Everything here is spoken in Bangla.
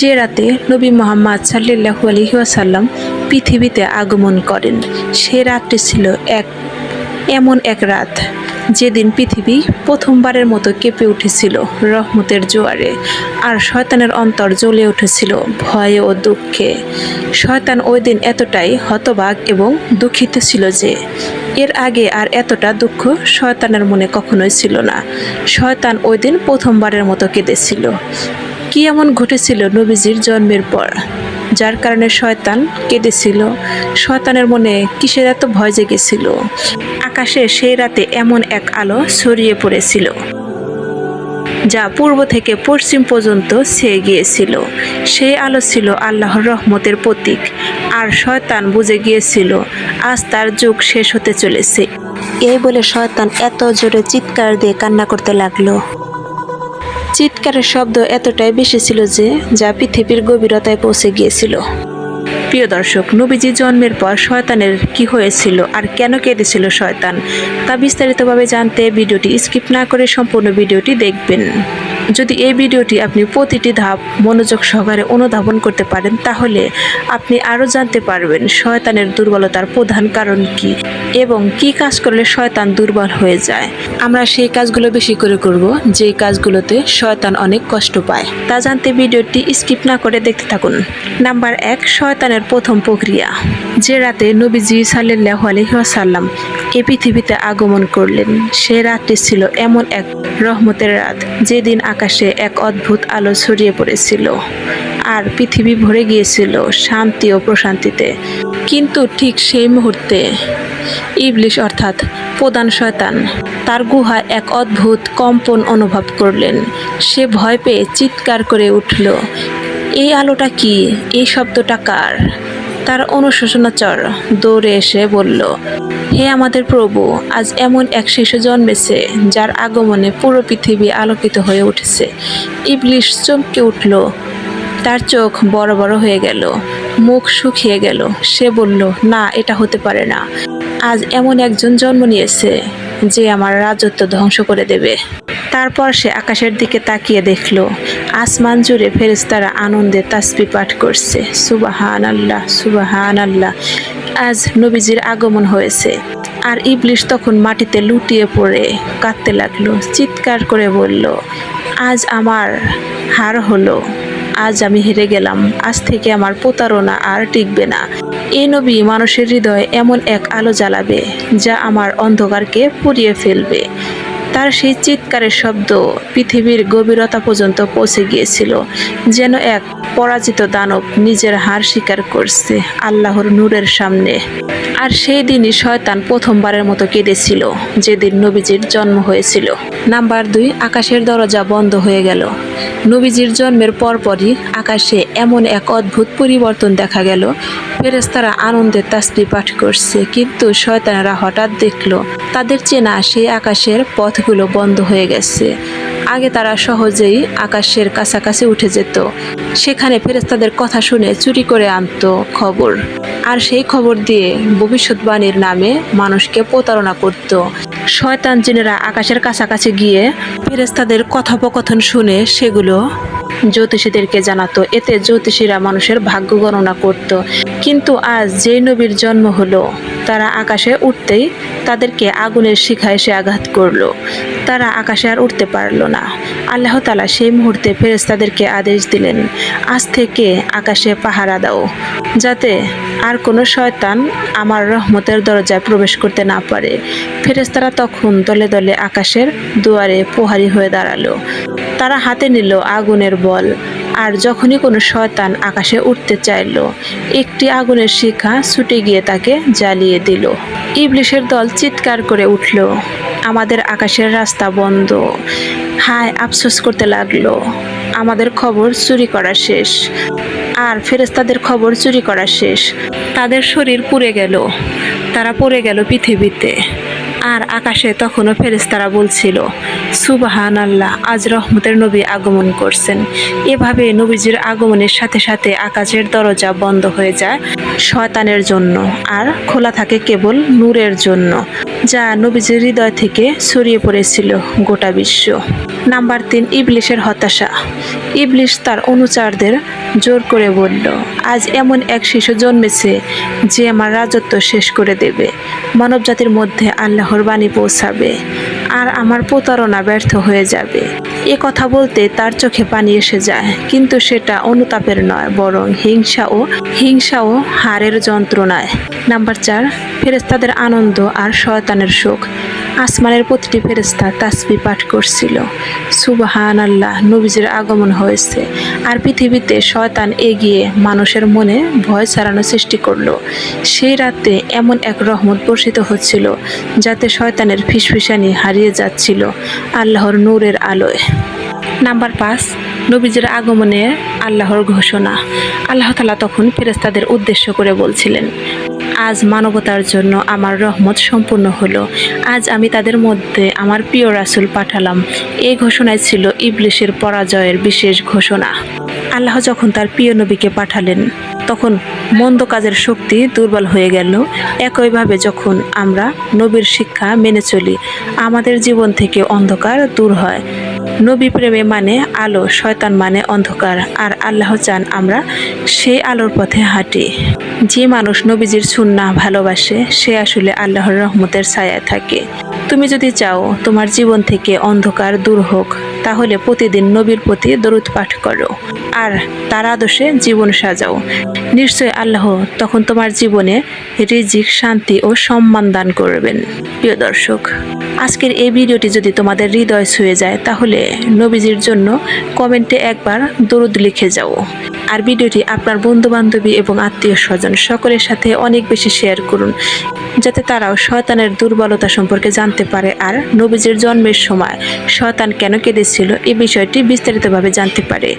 যে রাতে নবী মোহাম্মদ সাল্লাহু আলহিহাসাল্লাম পৃথিবীতে আগমন করেন, সে রাতটি ছিল এক, এমন এক রাত। যেদিন পৃথিবী প্রথমবারের মতো কেঁপে উঠেছিল রহমতের জোয়ারে আর শয়তানের অন্তর জ্বলে উঠেছিল ভয়ে ও দুঃখে। শয়তান ওই দিন এতটাই হতবাক এবং দুঃখিত ছিল যে, এর আগে আর এতটা দুঃখ শয়তানের মনে কখনোই ছিল না। শয়তান ওই দিন প্রথমবারের মতো কেঁদেছিল। কি এমন ঘটেছিল নবীজির জন্মের পর, যার কারণে শয়তান কেঁদেছিল? শয়তানের মনে কিসের এত ভয় জেগেছিল? আকাশে সেই রাতে এমন এক আলো ছড়িয়ে পড়েছিল, যা পূর্ব থেকে পশ্চিম পর্যন্ত ছেয়ে গিয়েছিল। সেই আলো ছিল আল্লাহর রহমতের প্রতীক, আর শয়তান বুঝে গিয়েছিল, আজ তার যুগ শেষ হতে চলেছে। এই বলে শয়তান এত জোরে চিৎকার দিয়ে কান্না করতে লাগল। চিৎকারের শব্দ এতটাই বেশি ছিল যে যা পৃথিবীর গভীরতায় পৌঁছে গিয়েছিল। প্রিয় দর্শক, নবীজি জন্মের পর শয়তানের কি হয়েছিল আর কেন কেঁদেছিল শয়তান তা বিস্তারিতভাবে জানতে ভিডিওটি স্কিপ না করে সম্পূর্ণ ভিডিওটি দেখবেন। যদি এই ভিডিওটি আপনি প্রতিটি ধাপ মনোযোগ সহকারে অনুধাবন করতে পারেন, তাহলে আপনি আরও জানতে পারবেন শয়তানের দুর্বলতার প্রধান কারণ কি এবং কি কাজ করলে শয়তান দুর্বল হয়ে যায়। আমরা সেই কাজগুলো বেশি করে করব যেই কাজগুলোতে শয়তান অনেক কষ্ট পায়। তা জানতে ভিডিওটি স্কিপ না করে দেখতে থাকুন। নাম্বার এক, শয়তানের প্রথম প্রক্রিয়া। যে রাতে নবীজি সাল্লাহ আলহিহাসাল্লাম এ পৃথিবীতে আগমন করলেন, সে রাতটি ছিল এমন এক রহমতের রাত। যেদিন আকাশে এক অদ্ভুত আলো ছড়িয়ে পড়েছিল আর পৃথিবী ভরে গিয়েছিল শান্তি ও প্রশান্তিতে। কিন্তু ঠিক সেই মুহূর্তে ইবলিশ অর্থাৎ প্রধান শয়তান তার গুহায় এক অদ্ভুত কম্পন অনুভব করলেন। সে ভয় পেয়ে চিৎকার করে উঠল, এই আলোটা কি? এই শব্দটা কার? তার অনুশোচনাচর দৌড়ে এসে বলল হে আমাদের প্রভু, আজ এমন এক শিশু জন্মেছে, যার আগমনে পুরো পৃথিবী আলোকিত হয়ে উঠেছে। ইবলিশ চমকে উঠল। তার চোখ বড় বড় হয়ে গেল, মুখ শুকিয়ে গেল। সে বলল, না, এটা হতে পারে না। আজ এমন একজন জন্ম নিয়েছে, যে আমার রাজত্ব ধ্বংস করে দেবে। তারপর সে আকাশের দিকে তাকিয়ে দেখল। আসমান জুড়ে ফেরেশতারা আনন্দে তাসপি পাঠ করছে। সুবাহান আল্লাহ সুবাহান আল্লাহ আজ নবীজির আগমন হয়েছে। আর ইবলিশ তখন মাটিতে লুটিয়ে পড়ে কাঁদতে লাগল। চিৎকার করে বলল, আজ আমার হার হলো। আজ আমি হেরে গেলাম। আজ থেকে আমার প্রতারণা আর টিকবে না। এই নবী মানুষের হৃদয়ে এমন এক আলো জ্বালাবে যা আমার অন্ধকারকে পুড়িয়ে ফেলবে। তার সেই চিৎকারের শব্দ পৃথিবীর গভীরতা পর্যন্ত পৌঁছে গিয়েছিল, যেন এক পরাজিত দানব নিজের হার স্বীকার করছে আল্লাহর নূরের সামনে। আর সেই দিনই শয়তান প্রথমবারের মতো কেঁদেছিল, যেদিন নবীজির জন্ম হয়েছিল। নাম্বার দুই, আকাশের দরজা বন্ধ হয়ে গেল। নবীজির জন্মের পরপরই আকাশে এমন এক অদ্ভুত পরিবর্তন দেখা গেল। ফেরেস্তারা আনন্দের তাসবি পাঠ করছে, কিন্তু শয়তানেরা হঠাৎ দেখল, তাদের চেনা সেই আকাশের পথগুলো বন্ধ হয়ে গেছে। আগে তারা সহজেই আকাশের কাছাকাছি উঠে যেত। সেখানে ফেরেস্তাদের কথা শুনে চুরি করে আনতো খবর। আর সেই খবর দিয়ে ভবিষ্যৎবাণীর নামে মানুষকে প্রতারণা করত। শয়তান জিনেরা আকাশের কাছাকাছি গিয়ে ফেরেস্তাদের কথোপকথন শুনে সেগুলো জ্যোতিষীদেরকে জানাতো। এতে জ্যোতিষীরা মানুষের ভাগ্য গণনা করত। কিন্তু আজ যে নবীর জন্ম হলো তারা আকাশে উঠতেই তাদেরকে আগুনের শিখা এসে আঘাত করল। তারা আকাশে আর উঠতে পারল না। আল্লাহ তালা সেই মুহূর্তে ফেরেস্তাদেরকে আদেশ দিলেন, আজ থেকে আকাশে পাহারা দাও, যাতে আর কোনো শয়তান আমার রহমতের দরজায় প্রবেশ করতে না পারে। ফেরেস্তারা তখন দলে দলে আকাশের দুয়ারে প্রহারী হয়ে দাঁড়াল। তারা হাতে নিল আগুনের বল। আর যখনই কোনো শয়তান আকাশে উঠতে চাইল, একটি আগুনের শিখা ছুটে গিয়ে তাকে জ্বালিয়ে দিল। ইবলিশের দল চিৎকার করে উঠল, আমাদের আকাশের রাস্তা বন্ধ। হায়, আফসোস করতে লাগল। আমাদের খবর চুরি করা শেষ। আর ফেরেস্তাদের খবর চুরি করা শেষ। তাদের শরীর পুড়ে গেল। তারা পড়ে গেল পৃথিবীতে। আর আকাশে তখনও ফেরেস্তারা বলছিল সুবাহান আল্লাহ আজ রহমতের নবী আগমন করছেন। এভাবে নবীজির আগমনের সাথে সাথে আকাশের দরজা বন্ধ হয়ে যায় শয়তানের জন্য আর খোলা থাকে কেবল নূরের জন্য, যা নবীজির হৃদয় থেকে ছড়িয়ে পড়েছিল গোটা বিশ্ব। নাম্বার তিন, ইবলিশের হতাশা। ইবলিশ তার অনুচারদের জোর করে বলল, আজ এমন এক শিশু জন্মেছে যে আমার রাজত্ব শেষ করে দেবে। মানবজাতির মধ্যে আল্লাহর বাণী পৌঁছাবে আর আমার প্রতারণা ব্যর্থ হয়ে যাবে। এ কথা বলতে তার চোখে পানি এসে যায়, কিন্তু সেটা অনুতাপের নয়, বরং হিংসা ও হিংসা ও হারের যন্ত্রণায়। নাম্বার চার ফেরেস্তাদের আনন্দ আর শয়তানের শোক। আসমানের প্রতিটি ফেরেস্তা তাসবি পাঠ করছিল। সুবাহান আল্লাহ নবীজির আগমন হয়েছে আর পৃথিবীতে শয়তান এগিয়ে মানুষের মনে ভয় ছাড়ানো সৃষ্টি করল। সেই রাতে এমন এক রহমত বর্ষিত হচ্ছিল যাতে শয়তানের ফিসফিসানি হারিয়ে যাচ্ছিল আল্লাহর নূরের আলোয়। নাম্বার পাঁচ, নবীজির আগমনে আল্লাহর ঘোষণা। আল্লাহ তালা তখন ফেরেস্তাদের উদ্দেশ্য করে বলছিলেন আজ মানবতার জন্য আমার রহমত সম্পূর্ণ হলো। আজ আমি তাদের মধ্যে আমার প্রিয় রাসুল পাঠালাম। এই ঘোষণায় ছিল ইবলিশের পরাজয়ের বিশেষ ঘোষণা। আল্লাহ যখন তার প্রিয় নবীকে পাঠালেন, তখন মন্দ কাজের শক্তি দুর্বল হয়ে গেল। একইভাবে যখন আমরা নবীর শিক্ষা মেনে চলি, আমাদের জীবন থেকে অন্ধকার দূর হয়। নবী প্রেমে মানে আলো, শয়তান মানে অন্ধকার, আর আল্লাহ চান আমরা সেই আলোর পথে হাঁটি। যে মানুষ নবীজির সুন্না ভালোবাসে, সে আসলে আল্লাহর রহমতের ছায়ায় থাকে। তুমি যদি চাও তোমার জীবন থেকে অন্ধকার দূর হোক, তাহলে প্রতিদিন নবীর প্রতি দরুদ পাঠ করো, আর তার আদর্শে জীবন সাজাও। নিশ্চয় আল্লাহ তখন তোমার জীবনে রিজিক, শান্তি ও সম্মান দান করবেন। প্রিয় দর্শক, আজকের এই ভিডিওটি যদি তোমাদের হৃদয় ছুঁয়ে যায়, তাহলে নবীজির জন্য কমেন্টে একবার দরুদ লিখে যাও। আর ভিডিওটি আপনার বন্ধু বান্ধবী এবং আত্মীয় স্বজন সকলের সাথে অনেক বেশি শেয়ার করুন, যাতে তারাও শয়তানের দুর্বলতা সম্পর্কে জানতে পারে আর নবীজির জন্মের সময় শয়তান কেন কেঁদেছিল এই বিষয়টি বিস্তারিতভাবে জানতে পারে।